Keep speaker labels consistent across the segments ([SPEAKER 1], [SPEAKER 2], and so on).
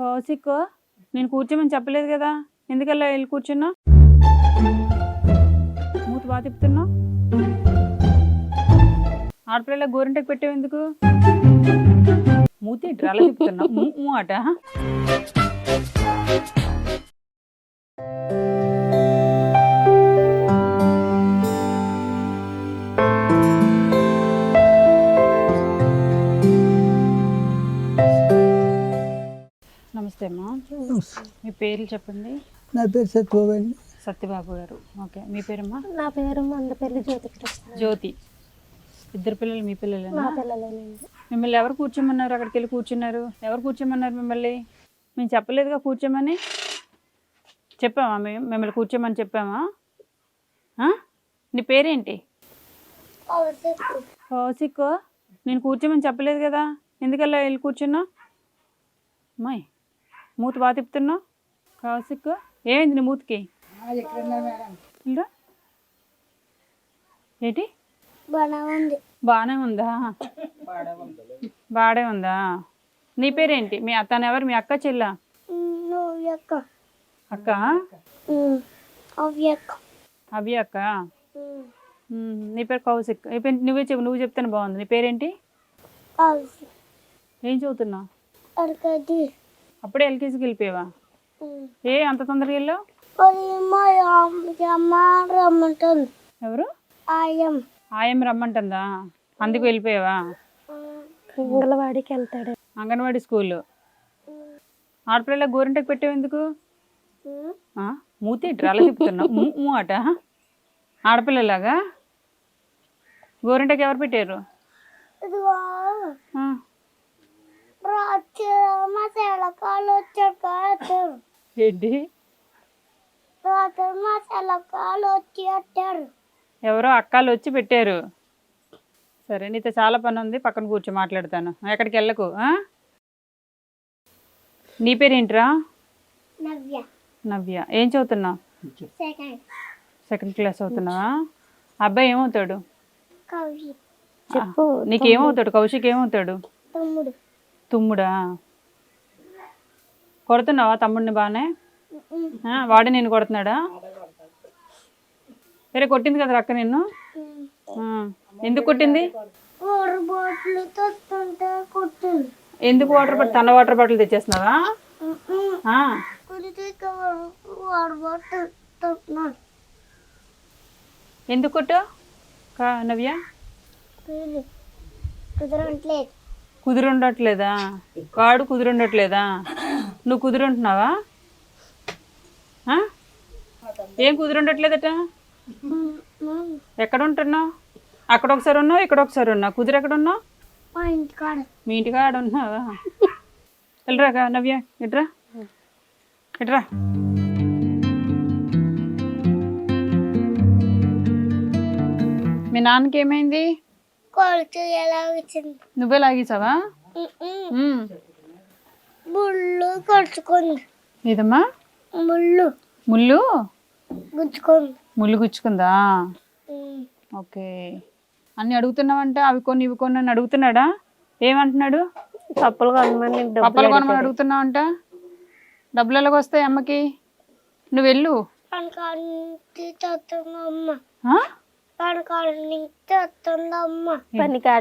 [SPEAKER 1] కౌశిక్ నేను కూర్చోమని చెప్పలేదు కదా. ఎందుకల్లా వెళ్ళి కూర్చున్నా మూతి బాగా తిప్పుతున్నావు? ఆడపిల్ల గోరింటకు పెట్టావు ఎందుకు? మూతి అలా తిప్పుతున్నావు? అట పేర్లు చెప్పండి.
[SPEAKER 2] నా పేరు సత్యబాబు అండి.
[SPEAKER 1] సత్యబాబు గారు. ఓకే. మీ పేరమ్మా?
[SPEAKER 3] నా పేరు మందపల్లి జ్యోతి కృష్ణ.
[SPEAKER 1] జ్యోతి. ఇద్దరు పిల్లలు మీ
[SPEAKER 3] పిల్లలేనండి.
[SPEAKER 1] మిమ్మల్ని ఎవరు కూర్చోమన్నారు? అక్కడికి వెళ్ళి కూర్చున్నారు. ఎవరు కూర్చోమన్నారు మిమ్మల్ని? మేము చెప్పలేదుగా కూర్చోమని? చెప్పామా మేము మిమ్మల్ని కూర్చోమని చెప్పామా ఆ? నీ పేరేంటి? కౌశిక్. నేను కూర్చోమని చెప్పలేదు కదా. ఎందుకల్లా వెళ్ళి కూర్చున్నా అమ్మాయి మూతి బాగా తిప్పుతున్నావు? కౌశిక్ ఏమైంది నీ మూతికి. ఏంటి? బాగానే ఉందా? బాడే ఉందా? నీ పేరేంటి? మీ అతను ఎవరు మీ అక్క చెల్ల? అక్క?
[SPEAKER 3] అవి
[SPEAKER 1] అక్క నీ పేరు కౌశిక్. నువ్వే చెప్పు నువ్వు చెప్తాను బాగుంది. నీ పేరేంటి? ఏం చదువుతున్నావు? అప్పుడే ఎల్కేజీకి వెళ్ళిపోయావా? ఏ అంత తొందరగా వెళ్ళావు? ఎవరు?
[SPEAKER 3] ఆయం.
[SPEAKER 1] ఆయం రమ్మంటుందా? అందుకు వెళ్ళిపోయావా?
[SPEAKER 3] వెళ్తాడు
[SPEAKER 1] అంగన్వాడీ స్కూల్. ఆడపిల్ల గోరింటకు పెట్టావు ఎందుకు? ఆ? మూతి ఏంటి? అలా తిప్పుతున్నావు? ఊ అట ఆడపిల్లలాగా? గోరింటకి ఎవరు పెట్టారు?
[SPEAKER 3] ఇదిగో
[SPEAKER 1] ఏంటి? ఎవరో అక్కాలు వచ్చి పెట్టారు. సరే నీతో చాలా పని ఉంది. పక్కన కూర్చో మాట్లాడతాను. ఎక్కడికి వెళ్ళకు ఆ? నీ పేరేంట్రా?
[SPEAKER 3] నవ్య.
[SPEAKER 1] నవ్య. ఏం చదువుతున్నావు?
[SPEAKER 3] సెకండ్
[SPEAKER 1] సెకండ్ క్లాస్ చదువుతున్నావా? అబ్బాయి ఏమవుతాడు? నీకేమవుతాడు? కౌశిక్ ఏమవుతాడు
[SPEAKER 3] తమ్ముడు.
[SPEAKER 1] తుమ్ముడా? కొడుతున్నావా తమ్ముడిని బాగానే వాడే నేను కొడుతున్నాడా? వేరే కొట్టింది కదా అక్క నిన్ను? ఎందుకు కొట్టింది? ఎందుకు వాటర్ బాటిల్ తన వాటర్ బాటిల్ తెచ్చేస్తున్నావా? ఎందుకు కొట్టు? కా నవ్య? కుదురుండట్లేదా? వాడు కుదురుండట్లేదా? నువ్వు కుదురుంటున్నావా? ఏం కుదురుండట్లేదట? ఎక్కడ ఉంటున్నావు అక్కడ ఒకసారి ఉన్నావు ఇక్కడ ఒకసారి ఉన్నావు. కుదిరి ఎక్కడ ఉన్నావు
[SPEAKER 3] మా
[SPEAKER 1] ఇంటికి ఆడ ఉన్నావా వెళ్ళరా నవ్య ఇట్రా ఇట్రా మీ నాన్నకి ఏమైంది నువ్వే లాగేసావా.
[SPEAKER 3] ముళ్ళు కొడుచుకుంది
[SPEAKER 1] ఏదమ్మా?
[SPEAKER 3] ముళ్ళు.
[SPEAKER 1] ముళ్ళు?
[SPEAKER 3] గుచ్చుకుంది.
[SPEAKER 1] ముళ్ళు గుచ్చుకుందా. ఓకే. అన్ని అడుగుతున్నావంట అవి కొన్ని ఇవి కొన్ని అని అడుగుతున్నాడా? ఏమంటున్నాడు?
[SPEAKER 3] పప్పులు కొనమని
[SPEAKER 1] పప్పలు కొనమని అడుగుతున్నావంట? డబ్బులు ఎలాగ వస్తాయి అమ్మకి? నువ్వు వెళ్ళు.
[SPEAKER 3] పనకాడ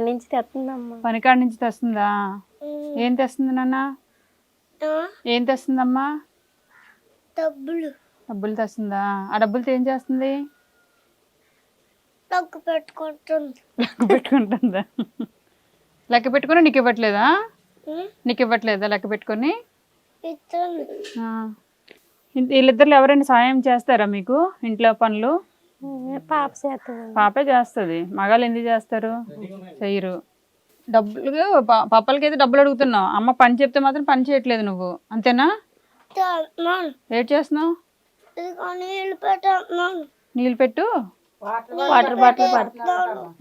[SPEAKER 3] నుంచి పనికాడ నుంచి
[SPEAKER 1] తెస్తుందా ఏం తెస్తుంది నాన్న? ఏం తెస్తుందమ్మా?
[SPEAKER 3] డబ్బులు.
[SPEAKER 1] డబ్బులు తెస్తుందా? ఆ డబ్బులతో ఏం చేస్తుంది?
[SPEAKER 3] లెక్క పెట్టుకుంటుంది.
[SPEAKER 1] లెక్క పెట్టుకుంటుందా? లెక్క పెట్టుకుని నీకు ఇవ్వట్లేదా. నీకు ఇవ్వట్లేదా లెక్క పెట్టుకొని? వీళ్ళిద్దరు ఎవరైనా సాయం చేస్తారా మీకు ఇంట్లో పనులు?
[SPEAKER 3] పాప చేస్తుంది.
[SPEAKER 1] పాపే చేస్తుంది. మగాళ్ళు ఎందుకు చేస్తారు? చెయ్యరు. డబ్బులు ప- పప్పలకి అయితే డబ్బులు అడుగుతున్నావు. అమ్మ పని చెప్తే మాత్రం పని చేయట్లేదు నువ్వు. అంతేనా? ఏం చేస్తున్నావు?
[SPEAKER 3] నీళ్ళు
[SPEAKER 1] పెట్టు
[SPEAKER 3] వాటర్ బాటిల్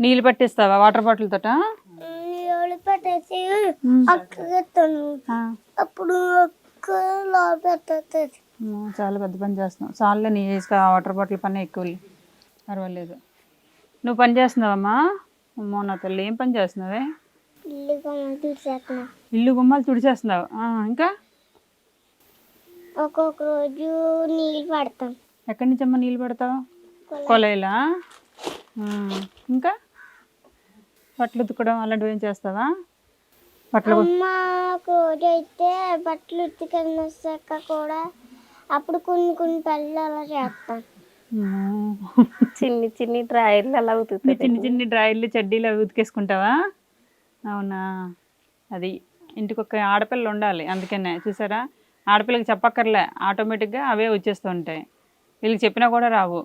[SPEAKER 1] నీళ్ళు పట్టిస్తావా వాటర్ బాటిల్ తోట?
[SPEAKER 3] నీళ్ళు పెట్టేసి అక్కకి ఇస్తాను అప్పుడు అక్క లో పెట్టేస్తుంది
[SPEAKER 1] చాలా పెద్ద పని చేస్తున్నావు. చాలులే నీ ఏజ్ వాటర్ బాటిల్ పని ఎక్కువ పర్వాలేదు. నువ్వు పని చేస్తున్నావమ్మా అమ్మో నా తల్లి ఏం పని చేస్తున్నావే?
[SPEAKER 3] ఇల్లు తీసేస్తున్నా
[SPEAKER 1] ఇల్లు గుమ్మాలు తుడిచేస్తున్నావు. ఆ, ఇంకా?
[SPEAKER 3] ఒక్కొక్క రోజు నీళ్ళు పడతాం.
[SPEAKER 1] ఎక్కడి నుంచి అమ్మ నీళ్ళు పడతావు? కొలైలా ఇంకా? బట్టలు ఉతుకడం అలాంటివి ఏం చేస్తావా? బట్టలు
[SPEAKER 3] రోజు అయితే బట్టలు ఉతికని వచ్చాక కూడా అప్పుడు కొన్ని కొన్ని పళ్ళు అలా చేస్తాం.
[SPEAKER 2] చిన్ని చిన్ని డ్రాయర్లు అలా
[SPEAKER 1] నీ
[SPEAKER 2] ఉతుకుతుంది
[SPEAKER 1] చిన్న చిన్న డ్రాయర్లు చెడ్డీలు అవి ఉతికేసుకుంటావా? అవునా? అది ఇంటికి ఒక ఆడపిల్ల ఉండాలి అందుకనే. చూసారా? ఆడపిల్లకి చెప్పక్కర్లే. ఆటోమేటిక్గా అవే వచ్చేస్తూ ఉంటాయి వీళ్ళకి చెప్పినా కూడా రావు.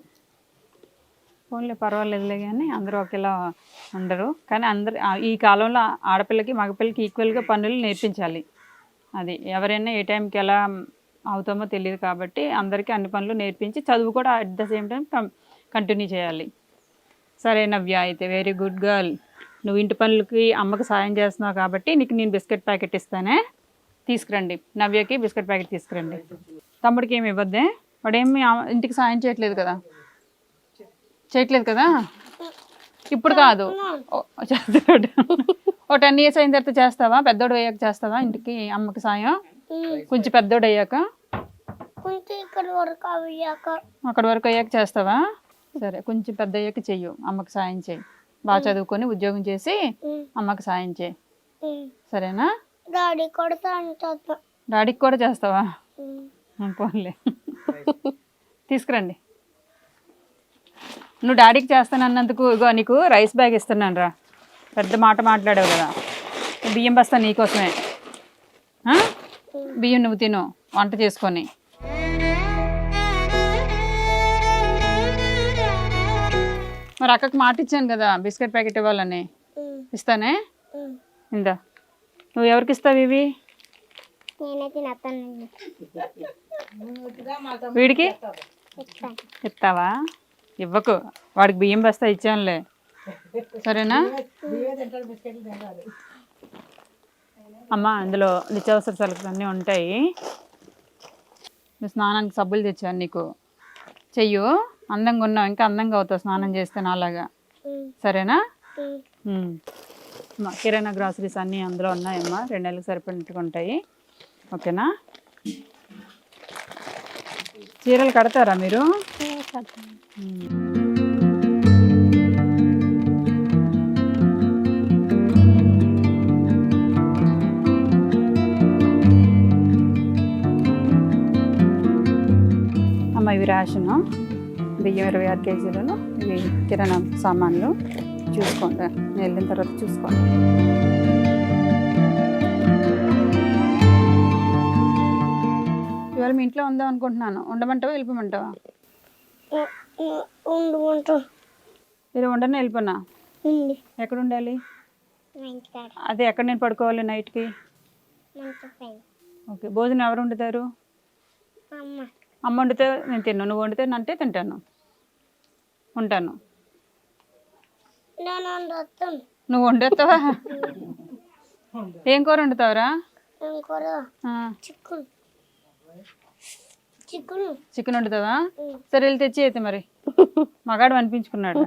[SPEAKER 1] ఫోన్లే పర్వాలేదులే కానీ అందరూ ఒకేలా ఉండరు. కానీ అందరు ఈ కాలంలో ఆడపిల్లకి మగపిల్లకి ఈక్వల్గా పనులు నేర్పించాలి. అది ఎవరైనా ఏ టైంకి ఎలా అవుతామో తెలియదు కాబట్టి అందరికీ అన్ని పనులు నేర్పించి చదువు కూడా at the same time continue చేయాలి. సరే నవ్య అయితే వెరీ గుడ్ గర్ల్. నువ్వు ఇంటి పనులకి అమ్మకి సాయం చేస్తున్నావు కాబట్టి నీకు నేను బిస్కెట్ ప్యాకెట్ ఇస్తానే. తీసుకురండి. నవ్యకి బిస్కెట్ ప్యాకెట్ తీసుకురండి. తమ్ముడికి ఏమి ఇవ్వద్దే? వాడేమి ఇంటికి సాయం చేయట్లేదు కదా? చేయట్లేదు కదా? ఇప్పుడు కాదు. ఓ- చేస్తాడు. ఓ టెన్ ఇయర్స్ అయిన తర్వాత చేస్తావా? పెద్దోడు అయ్యాక చేస్తావా ఇంటికి అమ్మకి సాయం? కొంచెం పెద్దోడు అయ్యాక? అక్కడ వరకు అయ్యాక చేస్తావా? సరే కొంచెం పెద్ద అయ్యాక చెయ్యు. అమ్మకి సాయం చేయి బాగా చదువుకొని ఉద్యోగం చేసి అమ్మకి సాయం చేయి. సరేనా?
[SPEAKER 3] డాడీ కూడా
[SPEAKER 1] డాడీకి కూడా చేస్తావా? పోన్లే. తీసుకురండి. నువ్వు డాడీకి చేస్తానన్నందుకు ఇగో నీకు రైస్ బ్యాగ్ ఇస్తున్నాను రా. పెద్ద మాట మాట్లాడావు కదా. బియ్యం బస్తా నీకోసమే? బియ్యం నువ్వు తిను. వంట చేసుకొని. మరి అక్కకి మాట ఇచ్చాను కదా బిస్కెట్ ప్యాకెట్ ఇవ్వాలని. ఇస్తానే? ఇందా. నువ్వు ఎవరికి ఇస్తావు ఇవి? వీడికి? ఇస్తావా? ఇవ్వకు. వాడికి బియ్యం బస్తా ఇచ్చానులే. సరేనా? అమ్మ అందులో నిత్యావసర సరుకులు అన్నీ ఉంటాయి. నువ్వు స్నానానికి సబ్బులు తెచ్చాను నీకు. చెయ్యు. అందంగా ఉన్నావు. ఇంకా అందంగా అవుతావు స్నానం చేస్తే నాలాగా. సరేనా? కిరాణా గ్రాసరీస్ అన్నీ అందులో ఉన్నాయమ్మా. రెండు నెలలకు సరిపడినట్టుగా ఉంటాయి ఓకేనా? చీరలు కడతారా మీరు? అమ్మ ఇవి రేషను. బియ్యం ఇరవై ఆరు కేజీలను ఇవి కిరాణా సామాన్లు చూసుకోండి. నేను వెళ్ళిన తర్వాత చూసుకోండి. ఇవాళ మీ ఇంట్లో ఉందాం అనుకుంటున్నాను. ఉండమంటావా వెళ్ళిపోమంటావా? మీరు ఉండని వెళ్ళిపోనా? ఎక్కడ ఉండాలి? అదే ఎక్కడ నేను పడుకోవాలి నైట్కి? ఓకే భోజనం ఎవరు వండుతారు?
[SPEAKER 3] అమ్మ.
[SPEAKER 1] అమ్మ వండితే నేను తిన్నాను నువ్వు వండితే అంటే తింటాను. ఉంటాను. నువ్వు వండేస్తావా ఏం కూర వండుతావురా? చికెన్ వండుతావా? సరే వెళ్ళి తెచ్చి అయితే మరి. మగాడు అనిపించుకున్నాడు.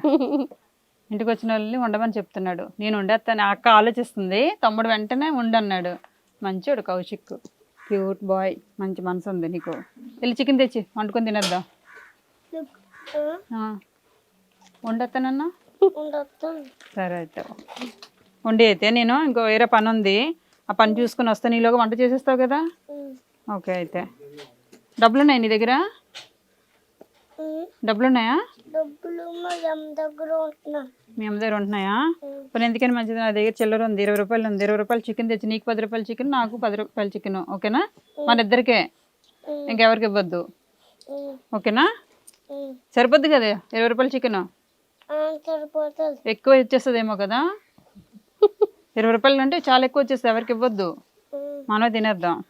[SPEAKER 1] ఇంటికి వచ్చిన వాళ్ళని ఉండమని చెప్తున్నాడు. నేను వండేస్తాను. అక్క ఆలోచిస్తుంది. తమ్ముడు వెంటనే ఉండన్నాడు మంచోడు కౌశిక్. Cute boy. మంచి మనసు ఉంది నీకు. వెళ్ళి చికెన్ తెచ్చి వండుకొని తినేద్దాం.
[SPEAKER 3] ఉండొస్తాను
[SPEAKER 1] సరే అయితే. వండి అయితే నేను ఇంకో వేరే పని ఉంది. ఆ పని చూసుకొని వస్తే నీలోగా వంట చేసేస్తావు కదా? ఓకే అయితే. డబ్బులు ఉన్నాయి నీ దగ్గర? డబ్బులు ఉన్నాయా
[SPEAKER 3] మా అమ్మ దగ్గర
[SPEAKER 1] ఉంటున్నాయా? మరి ఎందుకని మంచిది నా దగ్గర చిల్లర ఉంది ఇరవై రూపాయలు ఉంది. ఇరవై రూపాయలు చికెన్ తెచ్చి నీకు పది రూపాయలు చికెన్ నాకు పది రూపాయలు చికెన్. ఓకేనా? మన ఇద్దరికే. ఇంకెవరికి ఇవ్వద్దు. ఓకేనా? సరిపోద్ది కదా ఇరవై రూపాయలు చికెన్? ఎక్కువ వచ్చేస్తుందేమో కదా? ఇరవై రూపాయలు అంటే చాలా ఎక్కువ వచ్చేస్తుంది ఎవరికి ఇవ్వద్దు. మనమే తినేద్దాం.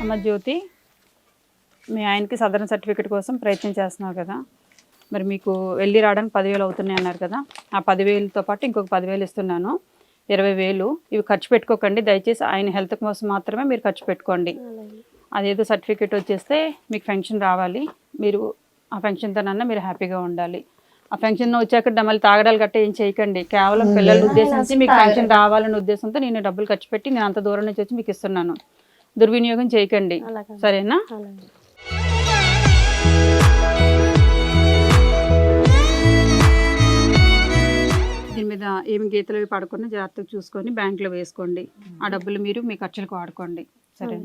[SPEAKER 1] అమ్మ జ్యోతి మీ ఆయనకి సదరన్ సర్టిఫికేట్ కోసం ప్రయత్నం చేస్తున్నావు కదా? మరి మీకు వెళ్ళి రావడానికి పదివేలు అవుతున్నాయి అన్నారు కదా? ఆ పదివేలతో పాటు ఇంకొక పదివేలు ఇస్తున్నాను. ఇరవై వేలు. ఇవి ఖర్చు పెట్టుకోకండి. దయచేసి ఆయన హెల్త్ కోసం మాత్రమే మీరు ఖర్చు పెట్టుకోండి. అదేదో సర్టిఫికేట్ వచ్చేస్తే మీకు ఫంక్షన్ రావాలి. మీరు ఆ ఫంక్షన్తోనన్నా మీరు హ్యాపీగా ఉండాలి. ఆ ఫంక్షన్ వచ్చాక మళ్ళీ తాగడాలు గట్ట ఏం చేయకండి. కేవలం పిల్లల ఉద్దేశించి మీకు ఫంక్షన్ రావాలనే ఉద్దేశంతో నేను డబ్బులు ఖర్చు పెట్టి నేను అంత దూరం నుంచి వచ్చి మీకు ఇస్తున్నాను. దుర్వినియోగం చేయకండి. సరేనా? దీని మీద ఏమి గీతలు పడకుండా జాగ్రత్తగా చూసుకొని బ్యాంకులో వేసుకోండి. ఆ డబ్బులు మీరు మీ ఖర్చులకు వాడుకోండి. సరే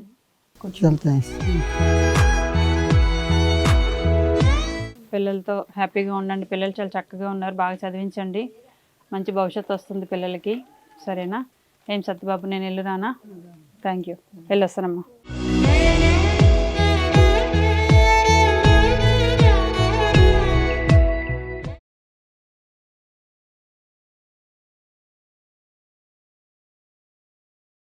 [SPEAKER 1] పిల్లలతో హ్యాపీగా ఉండండి. పిల్లలు చాలా చక్కగా ఉన్నారు. బాగా చదివించండి. మంచి భవిష్యత్తు వస్తుంది పిల్లలకి. సరేనా? ఏం సత్యబాబు నేను వెళ్ళురానా థ్యాంక్ యూ వెళ్ళొస్తానమ్మా.